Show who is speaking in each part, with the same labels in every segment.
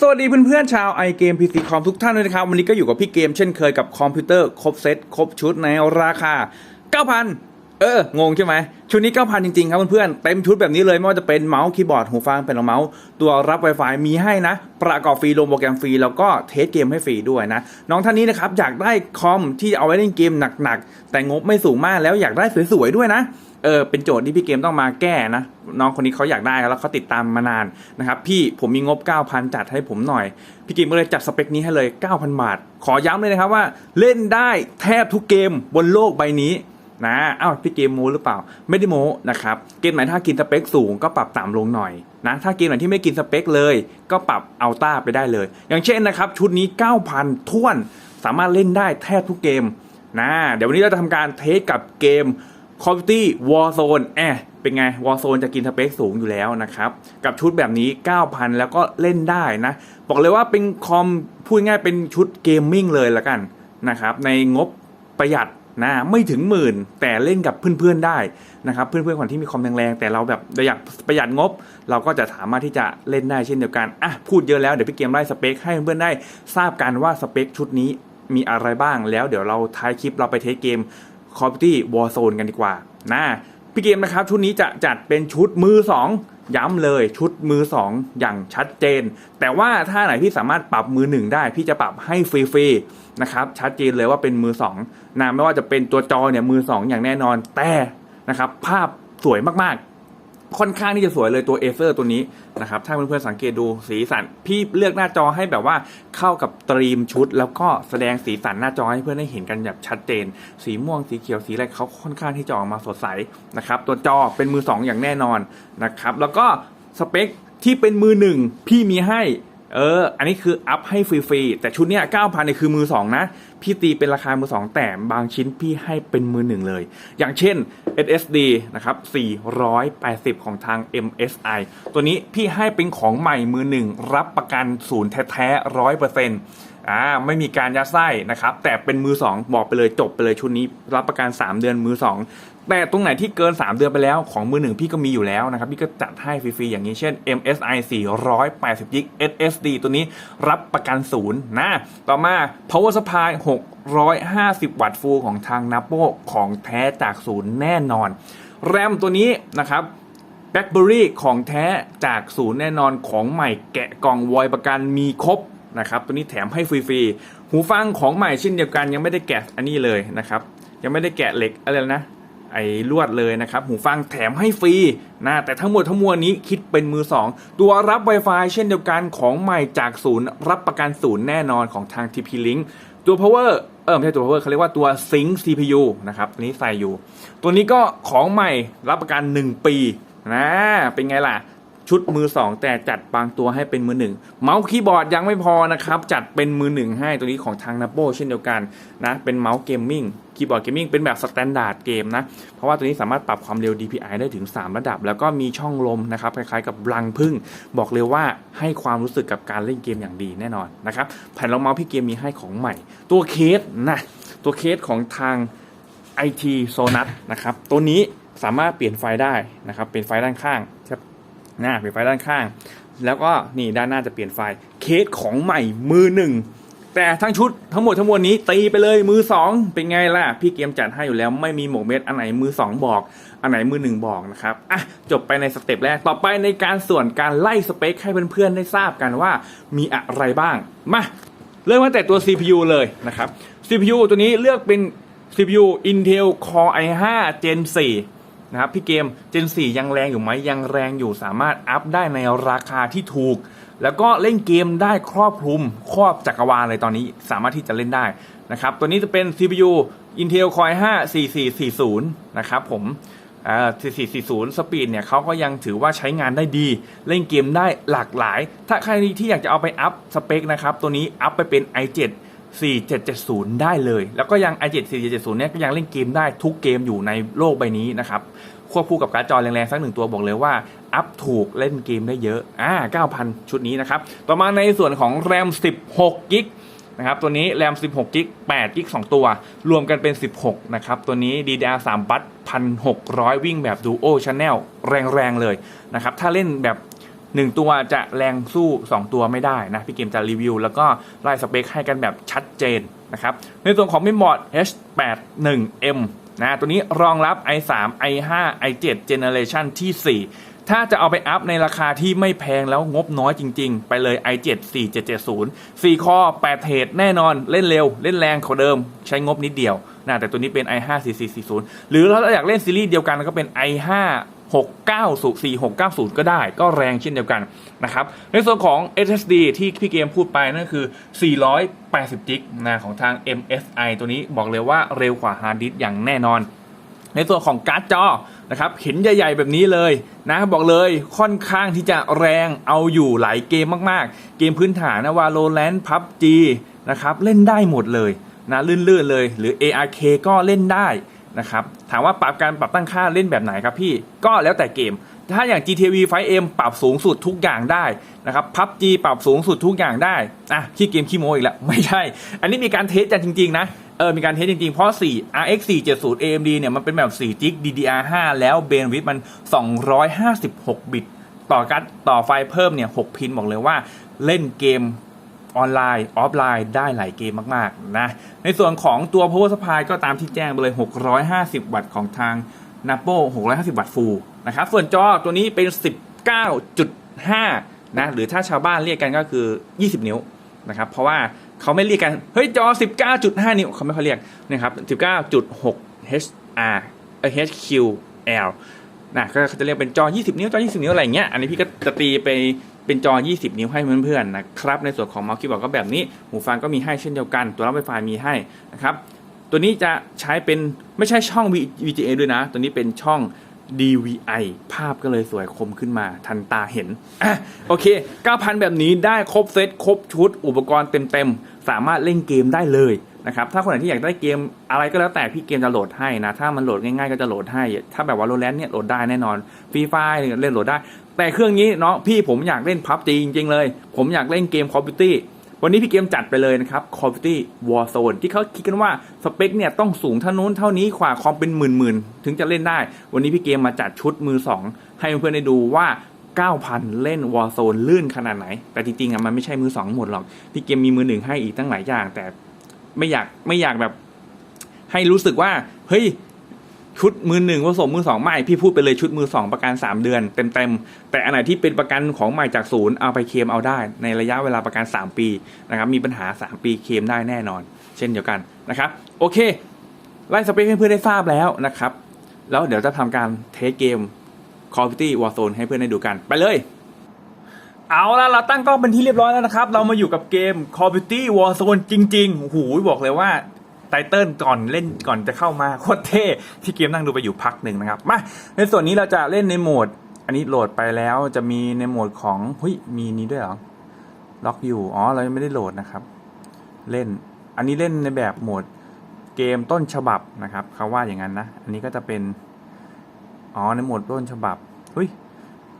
Speaker 1: สวัสดีเพื่อนๆชาวไอเกมพีซีคอมทุกท่านเลยนะครับ วันนี้ก็อยู่กับพี่เกมเช่นเคยกับคอมพิวเตอร์ครบเซตครบชุดในราคา 9,000 เออ งงใช่ไหม ชุดนี้ 9,000 จริง ๆ ครับเพื่อนๆ เต็มชุดแบบนี้เลย ไม่ว่าจะเป็นเมาส์คีย์บอร์ดหูฟังเป็นเมาส์ตัวรับ Wi-Fi มีให้นะ ประกอบฟรีลงโปรแกรมฟรี แล้วก็เทสเกมให้ฟรีด้วยนะ น้องท่านนี้นะครับอยากได้คอมที่เอาไว้เล่นเกมหนักๆแต่งบไม่สูงมากแล้วอยากได้สวยๆด้วยนะ เออเป็นโจทย์ที่พี่เกมต้องมาแก้นะ น้องคนนี้เขาอยากได้แล้วเขาติดตามมานานนะครับ พี่ผมมีงบ 9,000 จัดให้ผมหน่อย พี่เกมก็เลยจัดสเปคนี้ให้เลย 9,000 บาท ขอย้ำเลยนะครับว่า เล่นได้แทบทุกเกมบนโลกใบนี้นะอ้าวพี่เกมโมหรือเปล่า ไม่ได้โมนะครับ เกมไหนถ้ากินสเปคสูงก็ปรับต่ำลงหน่อยนะ ถ้าเกมไหนที่ไม่กินสเปคเลย ก็ปรับอัลต้าไปได้เลย อย่างเช่นนะครับ ชุดนี้ 9,000ท้วน สามารถเล่นได้แทบทุกเกมนะ เดี๋ยววันนี้เราจะทำการเทสกับเกม Call of Duty Warzone แอะเป็นไง Warzone จะกินสเปคสูงอยู่แล้วนะครับ กับชุดแบบนี้ 9,000 แล้วก็เล่นได้นะ บอกเลยว่าเป็นคอมพูดง่ายเป็นชุดเกมมิ่งเลยละกันนะครับ ในงบประหยัดนะไม่ถึงหมื่นแต่เล่นกับเพื่อนๆได้นะครับ เพื่อนๆคนที่มีคอมแรงๆแต่เราแบบอยากประหยัดงบ เราก็จะสามารถที่จะเล่นได้เช่นเดียวกันอะพูดเยอะแล้วเดี๋ยวพี่เกมไล่สเปคให้เพื่อนๆได้ทราบกันว่าสเปคชุดนี้มีอะไรบ้างแล้วเดี๋ยวเราท้ายคลิปเราไปเทสเกม Call of Duty Warzone กันดีกว่านะพี่เกมนะครับชุดนี้จะจัดเป็นชุดมือ 2 ย้ำเลยชุดมือ 2 อย่างชัดเจน แต่ว่าถ้าไหนที่สามารถปรับมือ 1 ได้ พี่จะปรับให้ฟรีๆนะครับชัดเจนเลยว่าเป็นมือ2นะไม่ว่าจะเป็นตัวจอเนี่ยมือ 2 อย่างแน่นอนแต่นะครับภาพสวยมากๆ ค่อนข้างที่จะสวยเลยตัวเอเซอร์ตัวนี้นะครับถ้าเพื่อนๆสังเกตดูสีสัน พี่เลือกหน้าจอให้แบบว่าเข้ากับตรีมชุด แล้วก็แสดงสีสันหน้าจอให้เพื่อนได้เห็นกันแบบชัดเจน สีม่วงสีเขียวสีอะไรเขาค่อนข้างที่จะออกมาสดใสนะครับตัวจอเป็นมือ 2 อย่างแน่นอนนะครับแล้วก็สเปคที่เป็นมือหนึ่งพี่มีให้ เออ อันนี้คืออัพให้ฟรีๆ แต่ชุดเนี้ย9,000เนี่ยคือมือ2นะ พี่ตีเป็นราคามือ2แต่บางชิ้นพี่ให้เป็นมือ1เลย อย่างเช่น SSD นะครับ480 ของทาง MSI ตัวนี้พี่ให้เป็นของใหม่มือ1รับประกันศูนย์แท้ๆร้อยเปอร์เซ็นต์อ่าไม่มีการยัดไส้นะครับ แต่เป็นมือ 2 บอกไปเลยจบไปเลยชุดนี้ รับประกัน 3 เดือนมือ 2 แต่ตรงไหนที่เกิน 3 เดือนไปแล้วของมือหนึ่งพี่ก็มีอยู่แล้วนะครับ พี่ก็จัดให้ฟรีๆอย่างนี้เช่น MSI 480 g b SSD ตัวนี้รับประกันศูนย์นะ ต่อมา Power Supply 650 วัตต์ฟูลของทาง Napo ของแท้จากศูนย์แน่นอน แรมตัวนี้นะครับ b บ็ b เบอรี่ของแท้จากศูนย์แน่นอนของใหม่แกะกล่องวอยประกันมีครบนะครับ ตัวนี้แถมให้ฟรีๆหูฟังของใหม่เช่นเดียวกันยังไม่ได้แกะอันนี้เลยนะครับ ยังไม่ได้แกะเหล็กอะไรนะ ไอ้ลวดเลยนะครับ หูฟังแถมให้ฟรีนะแต่ทั้งหมดทั้งมวลนี้คิดเป็นมือ 2 ตัวรับ Wi-Fi เช่นเดียวกันของใหม่จากศูนย์ รับประกันศูนย์แน่นอนของทาง TP Link ตัว power เออไม่ใช่ตัว power เขาเรียกว่าตัว sync CPU นะครับตัวนี้ใส่อยู่ ตัวนี้ก็ของใหม่รับประกัน 1 ปีนะเป็นไงล่ะ ชุดมือ2แต่จัดบางตัวให้เป็นมือหนึ่งเมาส์คีย์บอร์ดยังไม่พอนะครับ จัดเป็นมือหนึ่งให้ตัวนี้ของทาง n a p o เช่นเดียวกันนะเป็นเมาส์เกมมิ่งคีย์บอร์ดเกมมิ่งเป็นแบบสแตนดาร์ดเกมนะ เพราะว่าตัวนี้สามารถปรับความเร็ว DPI ได้ถึง 3 ระดับ แล้วก็มีช่องลมนะครับ คล้ายๆกับรังพึ่ง บอกเลยว่าให้ความรู้สึกกับการเล่นเกมอย่างดีแน่นอนนะครับ แผ่นรองเมาส์พี่เกมมีให้ของใหม่ ตัวเคสนะตัวเคสของทาง IT Sonus นะครับ ตัวนี้สามารถเปลี่ยนไฟได้นะครับ เปลี่ยนไฟด้านข้างครับ น้าเปลี่ยนไฟด้านข้าง แล้วก็นี่ด้านหน้าจะเปลี่ยนไฟเคสของใหม่มือหนึ่งแต่ทั้งชุดทั้งหมดทั้งมวลนี้ตีไปเลยมือสองเป็นไงล่ะ พี่เกมจัดให้อยู่แล้วไม่มีหมกเม็ดอันไหนมือสองบอก อันไหนมือหนึ่งบอกนะครับอะจบไปในสเต็ปแรกต่อไปในการส่วนการไล่สเปคให้เพื่อนๆได้ทราบกันว่ามีอะไรบ้าง มาเริ่มตั้งแต่ตัว CPU เลยนะครับ CPU ตัวนี้เลือกเป็น CPU Intel Core i5 Gen 4 นะครับพี่เกม Gen 4 ยังแรงอยู่ไหมยังแรงอยู่สามารถอัพได้ในราคาที่ถูก แล้วก็เล่นเกมได้ครอบคลุมครอบจักรวาลเลยตอนนี้สามารถที่จะเล่นได้นะครับตัวนี้จะเป็น CPU Intel Core i5 4440 นะครับผมอ่า4440 สปีดเนี่ยเขาก็ยังถือว่าใช้งานได้ดี เล่นเกมได้หลากหลาย ถ้าใครที่อยากจะเอาไปอัพสเปคนะครับ ตัวนี้อัพไปเป็น i7 4770 ได้เลย แล้วก็ยัง i7 4770เนี่ยก็ยังเล่นเกมได้ทุกเกมอยู่ในโลกใบนี้นะครับควบคู่กับการ์ดจอแรงๆ สักหนึ่งตัวบอกเลยว่า อัพถูกเล่นเกมได้เยอะ อ่า 9,000 ชุดนี้นะครับ ต่อมาในส่วนของแรม 16กิกนะครับ ตัวนี้แรม 16กิก8กิก2ตัว รวมกันเป็น 16 นะครับ ตัวนี้ DDR3 บัต1,600 วิ่งแบบ Duo Channel แรง ๆ เลยนะครับ ถ้าเล่นแบบ 1 ตัวจะแรงสู้ 2 ตัวไม่ได้นะพี่เกมจะรีวิว แล้วก็ไล่สเปคให้กันแบบชัดเจนนะครับในส่วนของ Mainboard H81M นะตัวนี้รองรับ i3 i5 i7 Generation ที่ 4 ถ้าจะเอาไปอัพในราคาที่ไม่แพงแล้วงบน้อยจริง ๆ ไปเลย i7 4770 4คอ8เทรดแน่นอนเล่นเร็ว เล่นแรงกว่าเดิม ใช้งบนิดเดียวนะแต่ตัวนี้เป็น i5 4440 หรือถ้าเราอยากเล่นซีรีส์เดียวกันก็เป็น i5 690 4690 ก็ได้ก็แรงเช่นเดียวกันนะครับในส่วนของ SSD ที่พี่เกมพูดไปนั่นคือ 480 จิกนะของทาง MSI ตัวนี้บอกเลยว่าเร็วกว่าฮาร์ดดิสก์อย่างแน่นอน ในส่วนของการ์ดจอนะครับเห็นใหญ่ ๆ แบบนี้เลยนะบอกเลยค่อนข้างที่จะแรงเอาอยู่หลายเกมมากๆ เกมพื้นฐานนะ Valorant PUBG นะครับเล่นได้หมดเลยนะลื่นๆเลย หรือ ARK ก็เล่นได้ นะครับถามว่าปรับการปรับตั้งค่าเล่นแบบไหนครับพี่ก็แล้วแต่เกม ถ้าอย่าง GTV 5M ปรับสูงสุดทุกอย่างได้นะครับ PUBG ปรับสูงสุดทุกอย่างได้อะขี้เกมขี้โมอีกแล้วไม่ใช่ อันนี้มีการเทสกันจริงๆนะเออมีการเทสจริงๆ เพราะ 4 RX 470 AMD เนี่ยมันเป็นแบบ4จิก DDR5 แล้วเบนวิดมัน 256 บิต ต่อการต่อไฟเพิ่มเนี่ย 6 พินบอกเลยว่าเล่นเกม ออนไลน์ออฟไลน์ได้หลายเกมมากๆนะในส่วนของตัว power supply ก็ตามที่แจ้งไปเลย 650 วัตต์ของทาง Napo 650 วัตต์ฟูลนะครับส่วนจอตัวนี้เป็น 19.5 นะหรือถ้าชาวบ้านเรียกกันก็คือ 20 นิ้วนะครับเพราะว่าเขาไม่เรียกกัน เฮ้ยจอ 19.5 นิ้วเขาไม่ค่อยเรียกนะครับ19.6 HR เอ่อ HQL นะก็จะเรียกเป็นจอ 20 นิ้วจอ 20 นิ้วอะไรเงี้ยอันนี้พี่ก็จะตีไป เป็นจอ 20 นิ้วให้เพื่อนๆนะครับ ในส่วนของเมาส์คีย์บอร์ดก็แบบนี้ หูฟังก็มีให้เช่นเดียวกัน ตัวรับไวไฟมีให้นะครับ ตัวนี้จะใช้เป็นไม่ใช่ช่อง VGA ด้วยนะ ตัวนี้เป็นช่อง DVI ภาพก็เลยสวยคมขึ้นมาทันตาเห็นอโอเค 9,000 แบบนี้ได้ครบเซตครบชุดอุปกรณ์เต็มๆ สามารถเล่นเกมได้เลย นะครับถ้าคนไหนที่อยากได้เกมอะไรก็แล้วแต่พี่เกมจะโหลดให้นะถ้ามันโหลดง่ายๆก็จะโหลดให้ ถ้าแบบว่าโรแลนเนี่ยโหลดได้แน่นอนฟรีไฟเล่นโหลดได้ แต่เครื่องนี้เนาะพี่ผมอยากเล่นพับจีจริงๆเลย ผมอยากเล่นเกม Call of Duty วันนี้พี่เกมจัดไปเลยนะครับ Call of Duty Warzone ที่เขาคิดกันว่าสเปคเนี่ยต้องสูงเท่านู้นเท่านี้กว่าคอมเป็นหมื่นๆถึงจะเล่นได้ วันนี้พี่เกมมาจัดชุดมือ 2 ให้เพื่อนๆได้ดูว่า9,000 เล่น Warzone ลื่นขนาดไหน แต่จริงๆอะมันไม่ใช่มือ 2 หมดหรอก พี่เกมมีมือหนึ่งให้อีกตั้งหลายอย่าง แต่ ไม่อยากไม่อยากแบบ ให้รู้สึกว่า เฮ้ย ชุดมือหนึ่งผสมมือสองไม่พี่พูดไปเลยชุดมือสองประกัน3เดือนเต็มๆแต่อันไหนที่เป็นประกันของใหม่จากศูนย์เอาไปเคลมเอาได้ ในระยะเวลาประกัน3ปีนะครับ มีปัญหา3ปีเคลมได้แน่นอน เช่นเดียวกันนะครับ โอเคไล่สเปคให้เพื่อนได้ทราบแล้วนะครับ แล้วเดี๋ยวจะทำการเทสเกม Call of Duty Warzone ให้เพื่อนได้ดูกันไปเลย เอาละเราตั้งกล้องเป็นที่เรียบร้อยแล้วนะครับ เรามาอยู่กับเกม Call of Duty Warzone จริงๆโอ้โหบอกเลยว่าไตเติลก่อนเล่นก่อนจะเข้ามาโคตรเท่ที่เกมนั่งดูไปอยู่พักหนึ่งนะครับมาในส่วนนี้เราจะเล่นในโหมด อันนี้โหลดไปแล้วจะมีในโหมดของเฮ้ยมีนี้ด้วยเหรอล็อกอยู่อ๋อเรายังไม่ได้โหลดนะครับ เล่นอันนี้เล่นในแบบโหมดเกมต้นฉบับนะครับเขาว่าอย่างนั้นนะ อันนี้ก็จะเป็นอ๋อในโหมดต้นฉบับเฮ้ย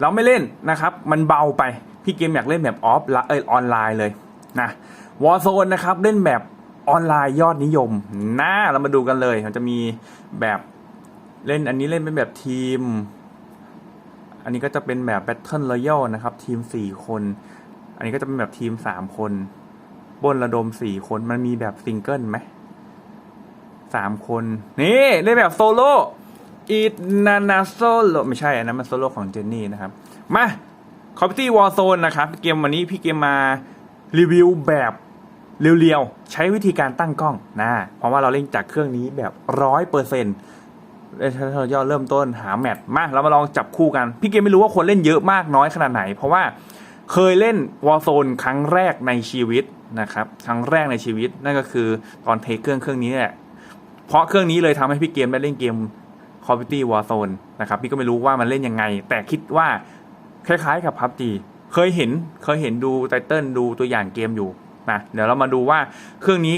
Speaker 1: เราไม่เล่นนะครับ มันเบาไป พี่เกมอยากเล่นแบบออฟเออออนไลน์เลยนะวอ r z โซนนะครับเล่นแบบออนไลน์ยอดนิยมนะเรามาดูกันเลยมันจะมีแบบเล่นอันนี้เล่นเป็นแบบทีม อันนี้ก็จะเป็นแบบ Battle Royale นะครับ ทีม 4 คน อันนี้ก็จะเป็นแบบทีม 3 คนบนระดม 4 คนมันมีแบบซิงเกิลไหมสามคน นี่เล่นแบบโซโล่อีนานาโซโลไม่ใช่อันนั้นมันโซโล่ของเจนนี่นะครับ มา c o m p t y Warzone นนะครับเกมวันนี้พี่เกมมารีวิวแบบเรียวๆ ใช้วิธีการตั้งกล้องนะ เพราะว่าเราเล่นจากเครื่องนี้แบบร้อยเปอร์เซ็นต์เราย่อเริ่มต้นหาแมทมาเรามาลองจับคู่กัน พี่เกมไม่รู้ว่าคนเล่นเยอะมากน้อยขนาดไหน เพราะว่าเคยเล่น Warzone ครั้งแรกในชีวิตนะครับครั้งแรกในชีวิตนั่นก็คือตอนเทเครื่องเครื่องนี้แหละเพราะเครื่องนี้เลยทำให้พี่เกมได้เล่นเกม Call of Duty Warzone นะครับพี่ก็ไม่รู้ว่ามันเล่นยังไง แต่คิดว่า คล้ายๆกับ PUBG เคยเห็นเคยเห็นดูไตเติลดูตัวอย่างเกมอยู่นะเดี๋ยวเรามาดูว่าเครื่องนี้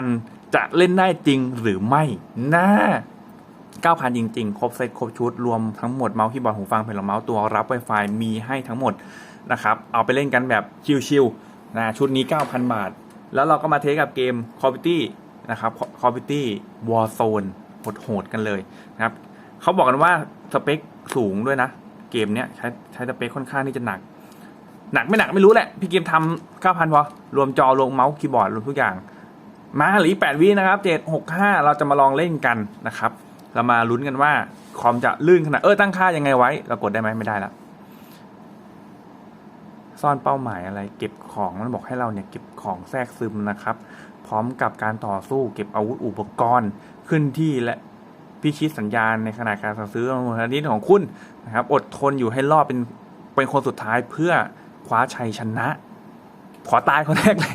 Speaker 1: 9,000 จะเล่นได้จริงหรือไม่นะ9,000 จริง ๆ ครบเซตครบชุด รวมทั้งหมดเมาส์คีย์บอร์ดหูฟังแผ่นรองเมาส์ตัวรับ Wi-Fi มีให้ทั้งหมดนะครับ เอาไปเล่นกันแบบชิลๆนะชุดนี้ 9,000 บาท แล้วเราก็มาเทสกับเกม c of Duty นะครับ c of Duty Warzone โหดๆกันเลยนะครับเขาบอกกันว่าสเปคสูงด้วยนะ เกมเนี้ยใช้ใช้สเปคค่อนข้างที่จะหนัก หนักไม่หนักไม่รู้แหละ พี่เกมทำเก้าพันพอ รวมจอรวมเมาส์คีย์บอร์ดรวมทุกอย่าง มาหลือแปดวินะครับเจ็ดหกห้าเราจะมาลองเล่นกันนะครับ เรามาลุ้นกันว่าคอมจะลื่นขนาดเออตั้งค่ายังไงไว้ เรากดได้ไหมไม่ได้ละซ่อนเป้าหมายอะไร เก็บของมันบอกให้เราเนี่ยเก็บของแทรกซึมนะครับ พร้อมกับการต่อสู้เก็บอาวุธอุปกรณ์ขึ้นที่และ พิชิตสัญญาณในขณะการสั่งซื้อมูลนิธิของคุณนะครับอดทนอยู่ให้รอดเป็นเป็นคนสุดท้ายเพื่อคว้าชัยชนะ ขอตายคนแรกเลย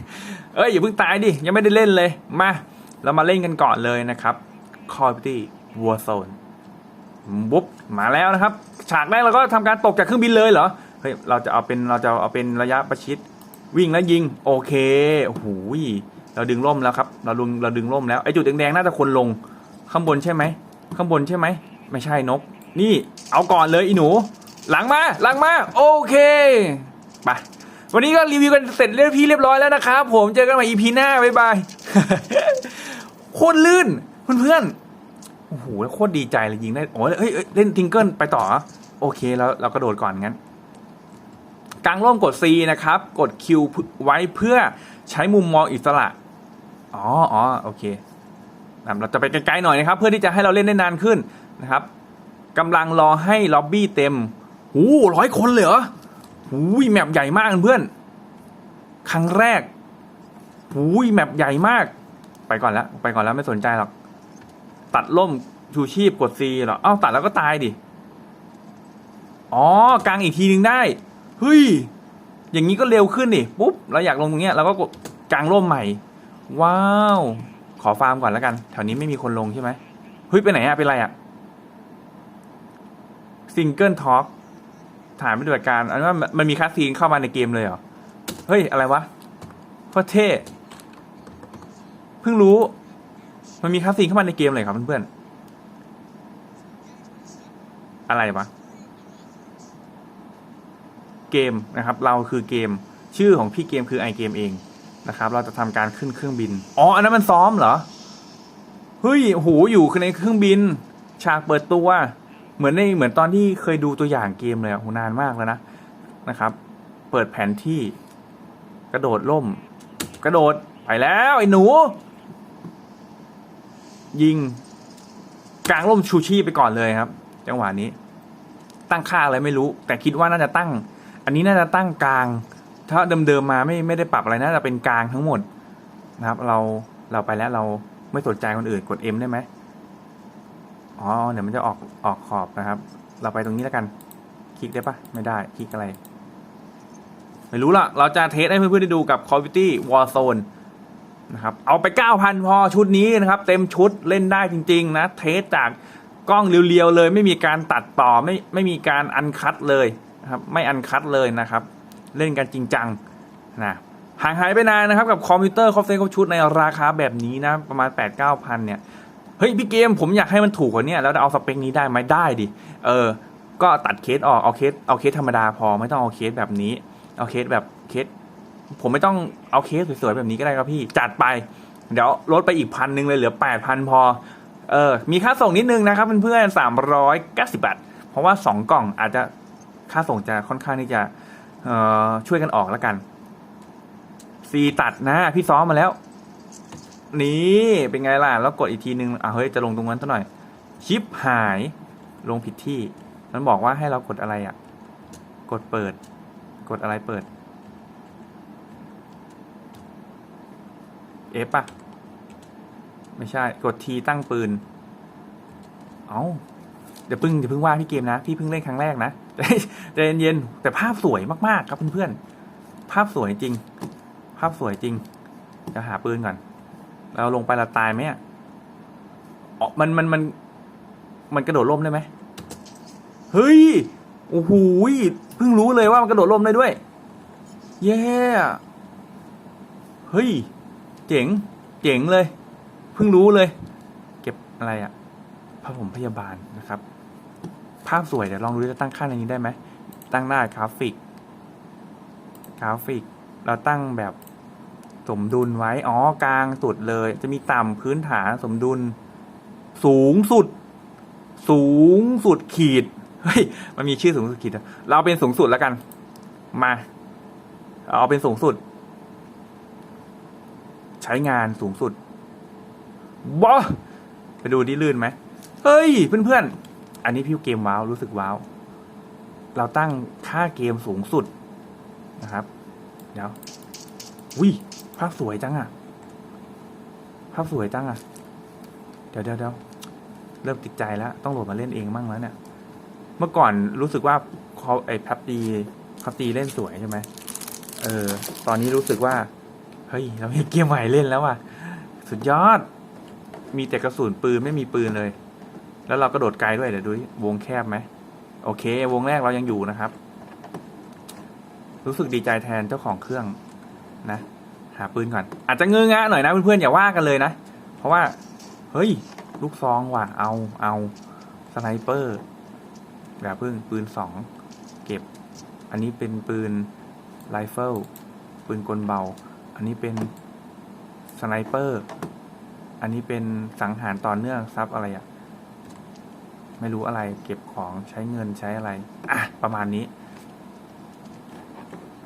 Speaker 1: เอ้ยอย่าเพิ่งตายดิ ยังไม่ได้เล่นเลย มา เรามาเล่นกันก่อนเลยนะครับ Call of Duty Warzone บุ๊บมาแล้วนะครับ ฉากแรกเราก็ทำการตกจากเครื่องบินเลยเหรอเฮ้ยเราจะเอาเป็นเราจะเอาเป็นระยะประชิดวิ่งแล้วยิง โอเคโอ้โหยเราดึงร่มแล้วครับ เราดึงเราดึงร่มแล้วไอ้จุดแดงๆน่าจะคนลงข้างบนใช่ไหม ข้างบนใช่ไหม ไม่ใช่นก นี่เอาก่อนเลยอีหนู หลังมาหลังมา โอเคไปวันนี้ก็รีวิวกันเสร็จเรียบพี่เรียบร้อยแล้วนะครับ ผมเจอกันใหม่ EP หน้า บ๊ายบาย โคตรลื่น เพื่อนๆ โอ้โหโคตรดีใจเลยยิงได้ โอ้ยเฮ้ยเล่นทิงเกิลไปต่อ โอเคแล้วเรากระโดดก่อนงั้นกลางร่มกด C นะครับ กด Q ไว้เพื่อใช้มุมมองอิสระ อ๋ออ๋อโอเค เราจะไปไกลๆหน่อยนะครับ เพื่อที่จะให้เราเล่นได้นานขึ้นนะครับกำลังรอให้ล็อบบี้เต็มหูร้อยคนเลยเหรอหูยแมปใหญ่มากเพื่อน ครั้งแรกหูยแมปใหญ่มาก ไปก่อนแล้ว ไปก่อนแล้วไม่สนใจหรอก ตัดล่มชูชีพกด C เหรอ เอ้าตัดแล้วก็ตายดิ อ๋อกลางอีกทีนึงได้ เฮ้ย อย่างนี้ก็เร็วขึ้นดิปุ๊บ เราอยากลงตรงเนี้ยเราก็กดกลางร่มใหม่ ว้าว ขอฟาร์มก่อนแล้วกัน แถวนี้ไม่มีคนลงใช่ไหมเฮ้ยไปไหนอะเป็นไรอะซิงเกิลท็อกฐานปฏิบัติการอันว่ามันมีคัสซีนเข้ามาในเกมเลยเหรอ เฮ้ย อะไรวะโคตรเท่เพิ่งรู้ มันมีคัสซีนเข้ามาในเกมเลยครับเพื่อนๆ อะไรวะ เกมนะครับ เราคือเกม ชื่อของพี่เกมคือไอเกมเอง นะครับ เราจะทำการขึ้นเครื่องบิน อ๋อ อันนั้นมันซ้อมเหรอ เฮ้ยโอ้โหอยู่ในเครื่องบิน ฉากเปิดตัว เหมือนในเหมือนตอนที่เคยดูตัวอย่างเกมเลยอะโหนานมากแล้วนะ นะครับ เปิดแผนที่ กระโดดล่ม กระโดด ไปแล้วไอ้หนู ยิง กลางร่มชูชีพไปก่อนเลยครับ จังหวะนี้ ตั้งค่าอะไรไม่รู้ แต่คิดว่าน่าจะตั้ง อันนี้น่าจะตั้งกลาง ถ้าเดิมๆมาไม่ไม่ได้ปรับอะไรน่าจะเป็นกลางทั้งหมดนะครับ เราเราไปแล้วเราไม่สนใจคนอื่นกด M ได้ไหมอ๋อเดี๋ยวมันจะออกออกขอบนะครับ เราไปตรงนี้แล้วกัน คลิกได้ปะไม่ได้คลิกอะไร ไม่รู้ละเราจะเทสให้เพื่อนๆได้ดูกับ Call of Duty Warzone นะครับเอาไป 9,000 พอชุดนี้นะครับ เต็มชุดเล่นได้จริง ๆ นะ เทสจากกล้องเรียวๆเลย ไม่มีการตัดต่อไม่ไม่มีการอันคัดเลยนะครับ ไม่อันคัดเลยนะครับ เล่นกันจริงจังนะห่างหายไปนานนะครับกับคอมพิวเตอร์คอฟเซ็ตครบชุดในราคาแบบนี้นะประมาณ 8 9 0 0 0 เนี่ยเฮ้ยพี่เกมผมอยากให้มันถูกกว่านี้แล้วเอาสเปคนี้ได้ไหมได้ดิเออก็ตัดเคสออกเอาเคสเอาเคสธรรมดาพอไม่ต้องเอาเคสแบบนี้ เอาเคสแบบเคส ผมไม่ต้องเอาเคสสวยๆแบบนี้ก็ได้ครับพี่จัดไป เดี๋ยวลดไปอีกพันหนึ่งเลยเหลือแปดพันพอเออมีค่าส่งนิดนึงนะครับเพื่อนๆสามร้อยเก้าสิบบาทเพราะว่าสองกล่องอาจจะค่าส่งจะค่อนข้างที่จะ ช่วยกันออกแล้วกันซีตัดนะ พี่ซ้อมมาแล้ว นี่เป็นไงล่ะ แล้วกดอีกทีนึงอะเฮ้ยจะลงตรงนั้นซะหน่อย ชิปหายลงผิดที่ มันบอกว่าให้เรากดอะไรอะ กดเปิด กดอะไรเปิด เอฟป่ะ ไม่ใช่ กดทีตั้งปืน เอาเดี๋ยวพึ่งเดี๋ยวพึ่งว่าพี่เกมนะ พี่เพิ่งเล่นครั้งแรกนะ ใจเย็นๆแต่ภาพสวยมากๆ ครับเพื่อนๆภาพสวยจริง ภาพสวยจริง จะหาปืนก่อน เราลงไปเราตายไหมอะอ๋อมันมันมันมันกระโดดร่มได้ไหมเฮ้ยโอ้โหเพิ่งรู้เลยว่ามันกระโดดร่มได้ด้วย เย้เฮ้ย เจ๋ง เจ๋งเลย เพิ่งรู้เลย เก็บอะไรอะพระผมพยาบาลนะครับ ภาพสวยเดี๋ยวลองดูจะตั้งค่าในนี้ได้ไหม ตั้งหน้ากราฟิก กราฟิก เราตั้งแบบสมดุลไว้ อ๋อ กลางสุดเลย จะมีต่ำพื้นฐานสมดุล สูงสุด สูงสุดขีด เฮ้ย มันมีชื่อสูงสุดขีด เราเป็นสูงสุดแล้วกัน มา เอาเป็นสูงสุด ใช้งานสูงสุดบ้าไปดูดิลื่นไหม เฮ้ย เพื่อนๆ อันนี้พี่เกมว้าวรู้สึกว้าว เราตั้งค่าเกมสูงสุดนะครับ เดี๋ยววิภาพสวยจังอะภาพสวยจังอะเดี๋ยวเดี๋ยวเดี๋ยวเริ่มติดใจแล้วต้องโหลดมาเล่นเองมั่งแล้วเนี่ย เมื่อก่อนรู้สึกว่าเขาไอ้พับตีพับตีเล่นสวยใช่ไหมเออ ตอนนี้รู้สึกว่า เฮ้ย เรามีเกมใหม่เล่นแล้วว่ะ สุดยอด มีแต่กระสุนปืนไม่มีปืนเลย แล้วเรากระโดดไกลด้วยเดี๋ยวดูวงแคบไหมโอเค วงแรกเรายังอยู่นะครับ รู้สึกดีใจแทนเจ้าของเครื่องนะ หาปืนก่อน อาจจะเงื้องะหน่อยนะเพื่อนๆอย่าว่ากันเลยนะ เพราะว่า เฮ้ย ลูกซองว่ะเอาเอาสไนเปอร์แบบพึ่งปืนสองเก็บ อันนี้เป็นปืนไรเฟิลปืนกลเบา อันนี้เป็นสไนเปอร์ อันนี้เป็นสังหารต่อเนื่องซับอะไรอะ ไม่รู้อะไรเก็บของใช้เงินใช้อะไร อะ ประมาณนี้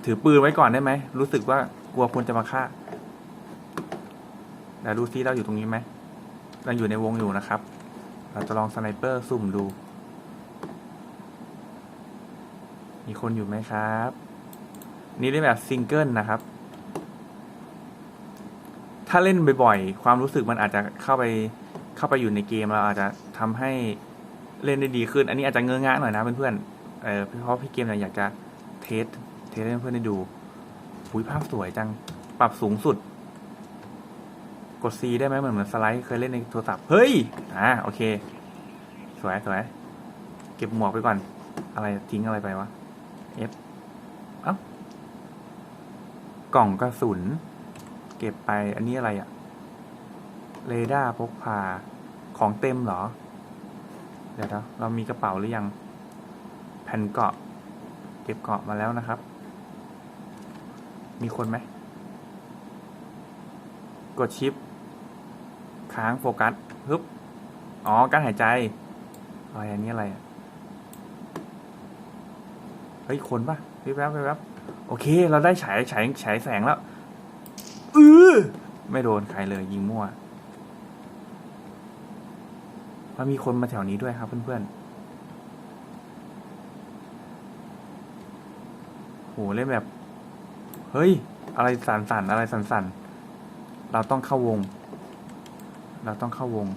Speaker 1: ถือปืนไว้ก่อนได้ไหม รู้สึกว่ากลัวคนจะมาฆ่าเดี๋ยวดูซิเราอยู่ตรงนี้ไหมเราอยู่ในวงอยู่นะครับ เราจะลองสไนเปอร์สุ่มดู มีคนอยู่ไหมครับ นี่เล่นแบบซิงเกิลนะครับ ถ้าเล่นบ่อยๆ ความรู้สึกมันอาจจะเข้าไปเข้าไปอยู่ในเกมเราอาจจะทำให้ เล่นได้ดีขึ้น อันนี้อาจจะเงื้องะหน่อยนะเพื่อนๆเออเพราะพี่เกมเนี่ยอยากจะเทสเทสให้เพื่อนๆได้ดูหุยภาพสวยจังปรับสูงสุด กด C ได้ไหมเหมือนเหมือนสไลด์เคยเล่นในโทรศัพท์เฮ้ยอ่าโอเค สวยสวยเก็บหมวกไปก่อน อะไรทิ้งอะไรไปวะ F เอ้ากล่องกระสุน เก็บไปอันนี้อะไรอะเรดาร์พกพาของเต็มเหรอ เดี๋ยวนะเรามีกระเป๋าหรือยัง แผ่นเกาะ เก็บเกาะมาแล้วนะครับ มีคนไหม กดชิป ค้างโฟกัสฮึบอ๋อ การหายใจอะไรอันนี้อะไรเฮ้ย คนปะแว๊บแว๊บแว๊บโอเค เราได้ฉายฉายฉายแสงแล้วเออไม่โดนใครเลยยิงมั่ว มันมีคนมาแถวนี้ด้วยครับเพื่อนๆโหเล่นแบบ เฮ้ย อะไรสันสันๆอะไรสันสันๆเราต้องเข้าวง เราต้องเข้าวง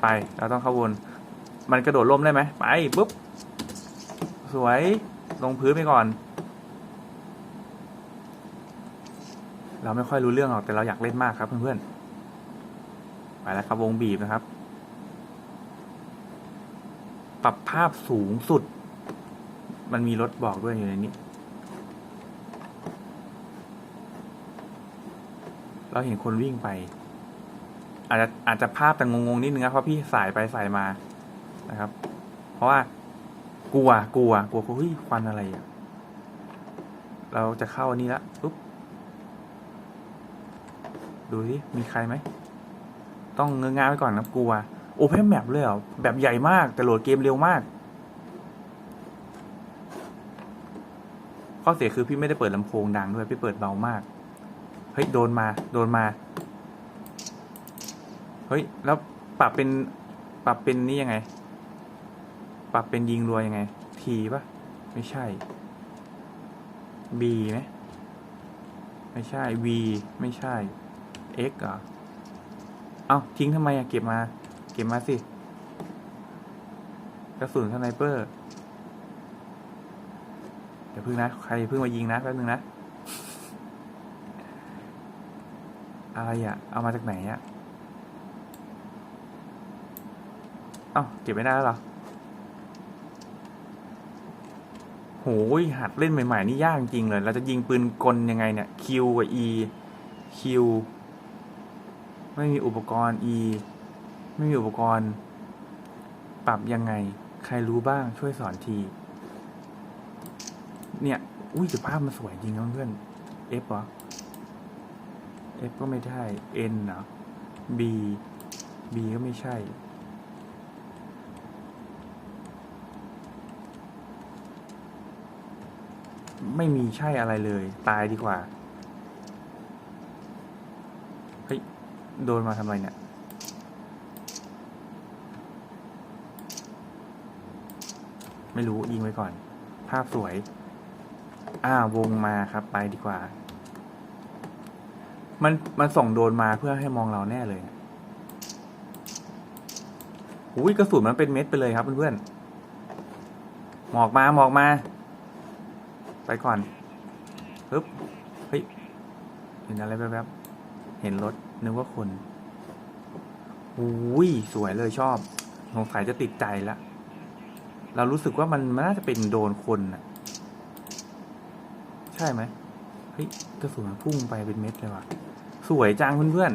Speaker 1: ไป เราต้องเข้าวง มันกระโดดร่มได้ไหมไปปุ๊บ สวย ลงพื้นไปก่อน เราไม่ค่อยรู้เรื่องหรอก แต่เราอยากเล่นมากครับเพื่อนๆ ไปแล้วครับวงบีบนะครับ ปรับภาพสูงสุด มันมีรถบอกด้วยอยู่ในนี้ เราเห็นคนวิ่งไป อาจจะอาจจะภาพแต่งงๆนิดนึงนะเพราะพี่สายไปสายมานะครับ เพราะว่ากลัวกลัวกลัวเฮ้ยควันอะไรอะเราจะเข้าอันนี้ละปุ๊บดูสิมีใครไหม ต้องเงื้องาไว้ก่อนนะกลัวโอเพนแมปเลยเหรอแบบใหญ่มาก แต่โหลดเกมเร็วมาก ข้อเสียคือพี่ไม่ได้เปิดลำโพงดังด้วย พี่เปิดเบามาก เฮ้ย โดนมา โดนมา เฮ้ย แล้วปรับเป็น ปรับเป็นนี่ยังไง ปรับเป็นยิงรัวยังไง ทีปะไม่ใช่ B ไหมไม่ใช่ V ไม่ใช่ X เหรอ เอาทิ้งทำไมอะเก็บมา เก็บมาสิ กระสุนสไนเปอร์ เดี๋ยวพึ่งนะ ใครพิ่งมายิงนะแป๊บนึงนะ อะไรอะเอามาจากไหนอะเอ้าเก็บไม่ได้แล้วหรอโหยหัดเล่นใหม่ ๆ นี่ยากจริงเลย เราจะยิงปืนกลยังไงเนี่ย Q กับ E Q ไม่มีอุปกรณ์ E ไม่มีอุปกรณ์ ปรับยังไง ใครรู้บ้างช่วยสอนที เนี่ย อุ้ยแต่ภาพมันสวยจริงเพื่อน F เหรอ F ก็ไม่ได้ N เหรอ B B ก็ไม่ใช่ ไม่มีใช่อะไรเลย ตายดีกว่า เฮ้ย โดนมาทำไมเนี่ย ไม่รู้ยิงไว้ก่อน ภาพสวย อ่าวงมาครับไปดีกว่า มันมันส่งโดนมาเพื่อให้มองเราแน่เลยอุ้ยกระสุนมันเป็นเม็ดไปเลยครับเพื่อนๆหมอกมาหมอกมา ไปก่อนปึ๊บเฮ้ยเห็นอะไรแวบๆเห็นรถ นึกว่าคนอุ้ยสวยเลยชอบ สงสัยจะติดใจละ เรารู้สึกว่ามันมันน่าจะเป็นโดนคนน่ะ ใช่ไหมเฮ้ยกระสุนมันพุ่งไปเป็นเม็ดเลยว่ะ สวยจังเพื่อน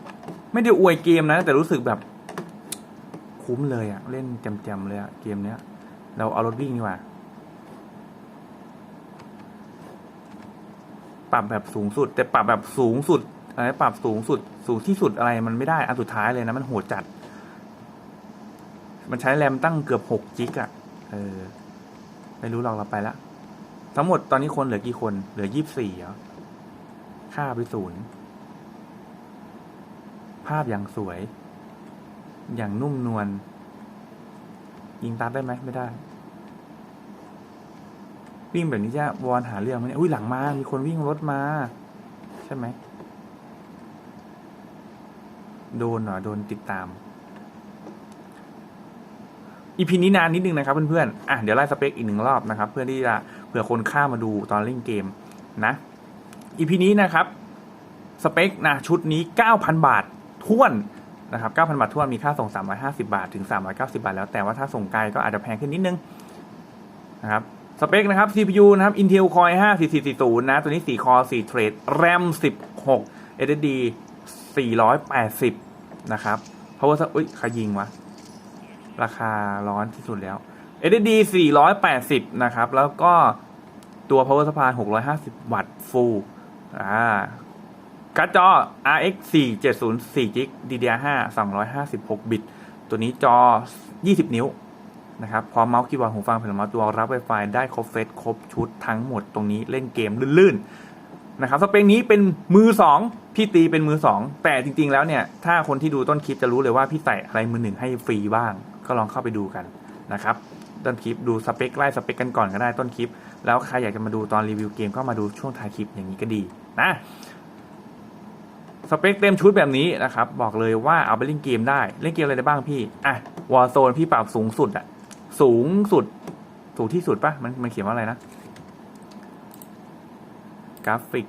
Speaker 1: ๆ ไม่ได้อวยเกมนะ แต่รู้สึกแบบ คุ้มเลยอะเล่นแจมๆเลยอะเกมเนี้ย เราเอารถวิ่งดีกว่า ปรับแบบสูงสุด แต่ปรับแบบสูงสุด อะไรปรับสูงสุดสูงที่สุดอะไรมันไม่ได้อันสุดท้ายเลยนะมันโหดจัด มันใช้แรมตั้งเกือบหกจิกอะเออไม่รู้หรอกเราไปละทั้งหมดตอนนี้คนเหลือกี่คน เหลือยี่สิบสี่เหรอค่าไปศูนย์ภาพอย่างสวย อย่างนุ่มนวลยิงตัดได้ไหมไม่ได้ วิ่งแบบนี้จะวอนหาเรื่องไหมเนี่ยอุ้ยหลังมา มีคนวิ่งรถมา ใช่ไหม โดนเหรอโดนติดตาม อีพีนี้นานนิดนึงนะครับเพื่อนๆ อะเดี๋ยวไล่สเปคอีกหนึ่งรอบนะครับ เพื่อที่จะเผื่อคนข้ามาดูตอนเล่นเกมนะอีพีนี้นะครับ สเปคนะชุดนี้ 9,000 บาทท้วนนะครับ 9,000 บาทท้วนมีค่าส่ง 350 บาท ถึง 390 บาท แล้วแต่ว่าถ้าส่งไกลก็อาจจะแพงขึ้นนิดนึงนะครับสเปคนะครับ CPU นะครับ Intel Core i5 4440 นะ ตัวนี้4 Core 4 Thread RAM 16 SSD 480 นะครับ Power อุ้ยใครยิงวะ ราคาร้อนที่สุดแล้ว SSD 480 นะครับ แล้วก็ตัว power supply 650 วัตต์ full อ่าการ์ดจอ RX 470 4 g DDR5 256 บิต ตัวนี้จอ 20 นิ้วนะครับ พร้อมเมาส์คีย์บอร์ดหูฟังแผ่นมาตัวรับ Wi-Fi ได้ครบเซตครบชุดทั้งหมดตรงนี้เล่นเกมลื่นๆ นะครับสเปคนี้เป็นมือ2พี่ตีเป็นมือ2แต่จริง ๆ แล้วเนี่ย ถ้าคนที่ดูต้นคลิปจะรู้เลยว่าพี่ใส่อะไรมือหนึ่งให้ฟรีบ้าง ก็ลองเข้าไปดูกันนะครับต้นคลิปดูสเปคไล่สเปคกันก่อนก็ได้ต้นคลิป แล้วใครอยากจะมาดูตอนรีวิวเกมก็มาดูช่วงท้ายคลิปอย่างนี้ก็ดีนะสเปคเต็มชุดแบบนี้นะครับ บอกเลยว่าเอาไปเล่นเกมได้เล่นเกมอะไรได้บ้างพี่อะวอ r z โซนพี่ปรับสูงสุดอะสูงสุด สูงที่สุดปะมันมันเขียนว่าอะไรนะ กราฟิก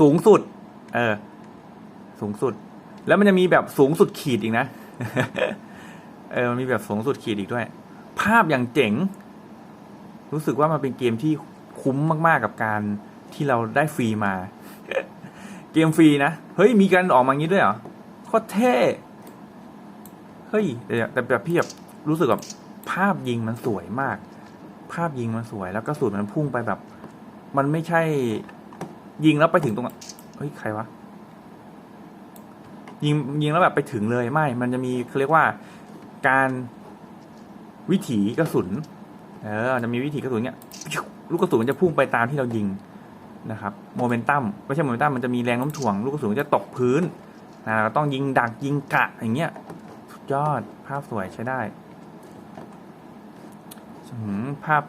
Speaker 1: สูงสุด เออ สูงสุด แล้วมันจะมีแบบสูงสุดขีดอีกนะ เออมันมีแบบสูงสุดขีดอีกด้วย ภาพอย่างเจ๋ง รู้สึกว่ามันเป็นเกมที่คุ้มมาก ๆ กับการที่เราได้ฟรีมา เกมฟรีนะ เฮ้ย มีการออกมางี้ด้วยเหรอโคตรเท่ เฮ้ย แต่แบบพี่แบบรู้สึกแบบภาพยิงมันสวยมาก ภาพยิงมันสวย แล้วก็สูตรมันพุ่งไปแบบ มันไม่ใช่ยิงแล้วไปถึงตรงเฮ้ยใครวะยิงยิงแล้วแบบไปถึงเลยไม่ มันจะมีเขาเรียกว่าการวิถีกระสุน เออจะมีวิถีกระสุนเนี้ยลูกกระสุนมันจะพุ่งไปตามที่เรายิงนะครับโมเมนตัมไม่ใช่โมเมนตัมมันจะมีแรงโน้มถ่วง ลูกกระสุนจะตกพื้นนะเราต้องยิงดักยิงกะอย่างเงี้ยสุดยอดภาพสวยใช้ได้หืมภาพ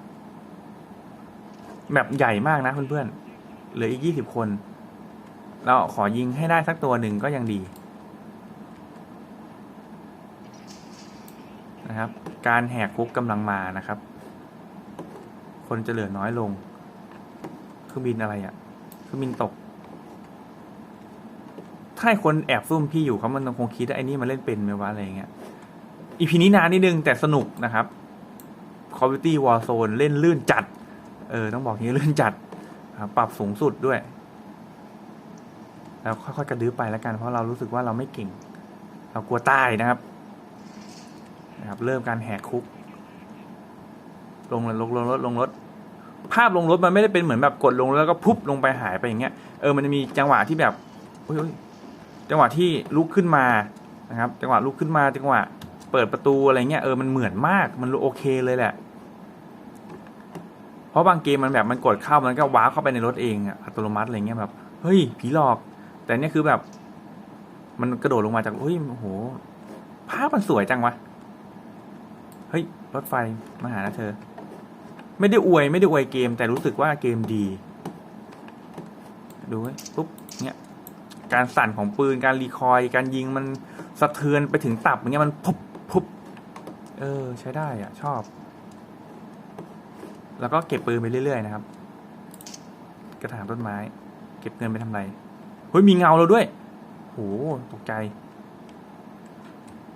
Speaker 1: แบบใหญ่มากนะเพื่อนๆเหลืออีกยี่สิบคน เราขอยิงให้ได้สักตัวหนึ่งก็ยังดี นะครับ การแหกคุกกำลังมานะครับ คนจะเหลือน้อยลงเครื่องบินอะไรอะ่ะเครื่องบินตก ถ้าคนแอบซุ่มพี่อยู่เขามันคงคิดว่าไอ้นี่มันเล่นเป็นไหมวะอะไรเงี้ยอีพีนี้นานนิดนึงแต่สนุกนะครับ Call of Duty Warzone เล่นลื่นจัด เออต้องบอกนี้ลื่นจัดปรับสูงสุดด้วย แล้วค่อยๆกระดื้อไปแล้วกัน เพราะเรารู้สึกว่าเราไม่เก่ง เรากลัวตายนะครับนะครับ เริ่มการแหกคุก ลงลยลงลงรถลงรถภาพลงรถมันไม่ได้เป็นเหมือนแบบกดลงแล้วก็พุบลงไปหายไปอย่างเงี้ยเออมันจะมีจังหวะที่แบบโอ้ยจังหวะที่ลุกขึ้นมานะครับ จังหวะลุกขึ้นมาจังหวะเปิดประตูอะไรเงี้ยเออมันเหมือนมากมันโอเคเลยแหละ ราะบางเกมมันแบบมันกดเข้ามันก็ว้าเข้าไปในรถเองอะอัตโนมัติอะไรเงี้ยแบบเฮ้ยผีหลอก แต่เนี่ยคือแบบ มันกระโดดลงมาจากเฮ้ยโอ้โหภาพมันสวยจังวะเฮ้ยรถไฟมาหานะเธอ ไม่ได้อวยไม่ได้อวยเกม แต่รู้สึกว่าเกมดี ดูไว้ปุ๊บเนี่ยการสั่นของปืนการรีคอยการยิงมันสะเทือนไปถึงตับอย่างเงี้ยมันพุบพุบเออ ใช้ได้อะ ชอบ แล้วก็เก็บปืนไปเรื่อยๆนะครับ กระถางต้นไม้ เก็บเงินไปทำไรเฮ้ยมีเงาเราด้วยโหตกใจ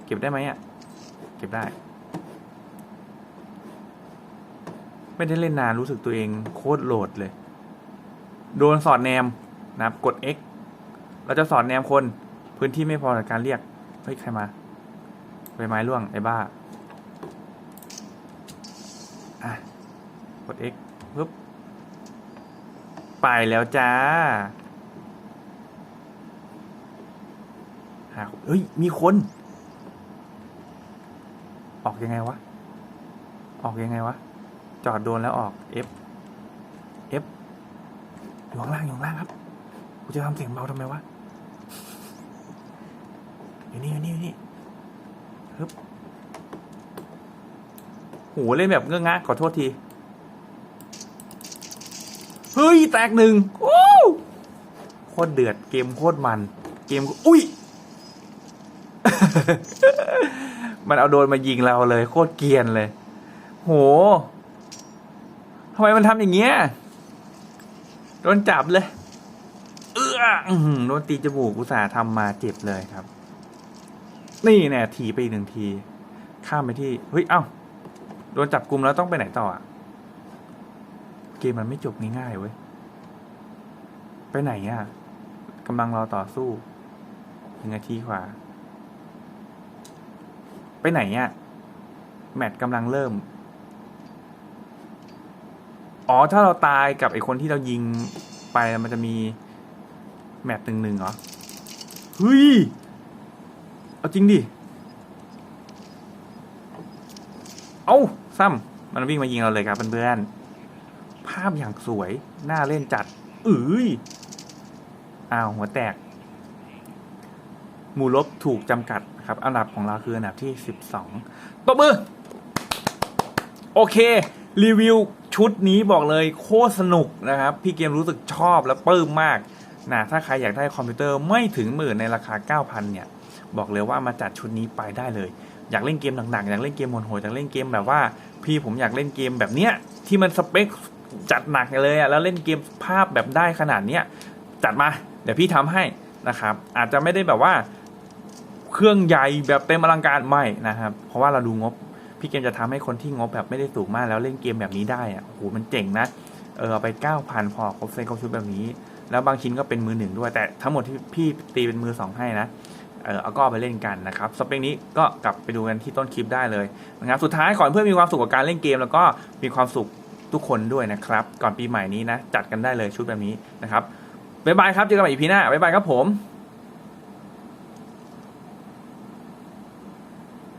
Speaker 1: เก็บได้ไหมอะ เก็บได้ ไม่ได้เล่นนานรู้สึกตัวเองโคตรโหลดเลย โดนสอดแนมนะครับกด X เราจะสอดแนมคน พื้นที่ไม่พอกับการเรียก เฮ้ย ใครมาใบไม้ร่วงไอ้บ้า อะ ก ด X ปึ๊บ ไปแล้วจ้าหาเฮ้ย มีคน ออกยังไงวะ ออกยังไงวะ จอดโดนแล้วออก F F อยู่ข้างล่างอยู่ข้างล่างครับกูจะทำเสียงเบาทำไมวะอยู่นี่อยู่นี่อยู่นี่ฮึบโหเล่นแบบเงื้องะขอโทษที ฮ้ย แตกหนึ่งโอ้โคตรเดือดเกมโคตรมัน เกม อุ้ย มันเอาโดนมายิงเราเลย โคตรเกียนเลย โหทำไมมันทำอย่างเงี้ย โดนจับเลย เอื้อโดนตีจมูกอุตส่าห์ทำมาเจ็บเลยครับ นี่แน่ทีไปอีกหนึ่งที ข้ามไปที่ เฮ้ย เอ้า โดนจับกลุ่มแล้วต้องไปไหนต่ออะ เกมมันไม่จบง่ายๆเว้ย ไปไหนอะกำลังรอต่อสู้หนึ่งนาทีกว่า ไปไหนอะแมตช์กำลังเริ่ม อ๋อ ถ้าเราตายกับไอ้คนที่เรายิงไปมันจะมี แมปหนึ่งหนึ่งเหรอ เฮ้ย เอาจริงดิ เอาซ้ำมันวิ่งมายิงเราเลยครับเพื่อนๆ ภาพอย่างสวย น่าเล่นจัดอือยอ้าว หัวแตก หมู่ลบถูกจำกัดครับ อันดับของเราคืออันดับที่สิบสองตบมือ โอเค รีวิวชุดนี้บอกเลยโคตรสนุกนะครับ พี่เกมรู้สึกชอบและปลื้มมากนะถ้าใครอยากได้คอมพิวเตอร์ไม่ถึงหมื่นในราคา 9,000 เนี่ย บอกเลยว่ามาจัดชุดนี้ไปได้เลย อยากเล่นเกมหนักๆอยากเล่นเกมโหดๆอยากเล่นเกมแบบว่า พี่ผมอยากเล่นเกมแบบเนี้ยที่มันสเปค จัดหนักเลยอะแล้วเล่นเกมภาพแบบได้ขนาดเนี้ยจัดมาเดี๋ยวพี่ทำให้นะครับ อาจจะไม่ได้แบบว่าเครื่องใหญ่แบบเต็มอลังการไม่นะครับ เพราะว่าเราดูงบพี่เกมจะทำให้คนที่งบแบบไม่ได้สูงมากแล้วเล่นเกมแบบนี้ได้อะโหมันเจ๋งนะเออไปเก้าพันพอครบเซ็ตครบชุดแบบนี้ แล้วบางชิ้นก็เป็นมือหนึ่งด้วยแต่ทั้งหมดที่พี่ตีเป็นมือสองให้นะเออเอาก็ไปเล่นกันนะครับสเปคนี้ก็กลับไปดูกันที่ต้นคลิปได้เลยนะครับสุดท้ายก่อนเพื่อมีความสุขกับการเล่นเกม แล้วก็มีความสุข ทุกคนด้วยนะครับ ก่อนปีใหม่นี้นะ จัดกันได้เลยชุดแบบนี้นะครับบ๊ายบายครับเจอกันใหม่อีพีหน้าบ๊ายบายครับผม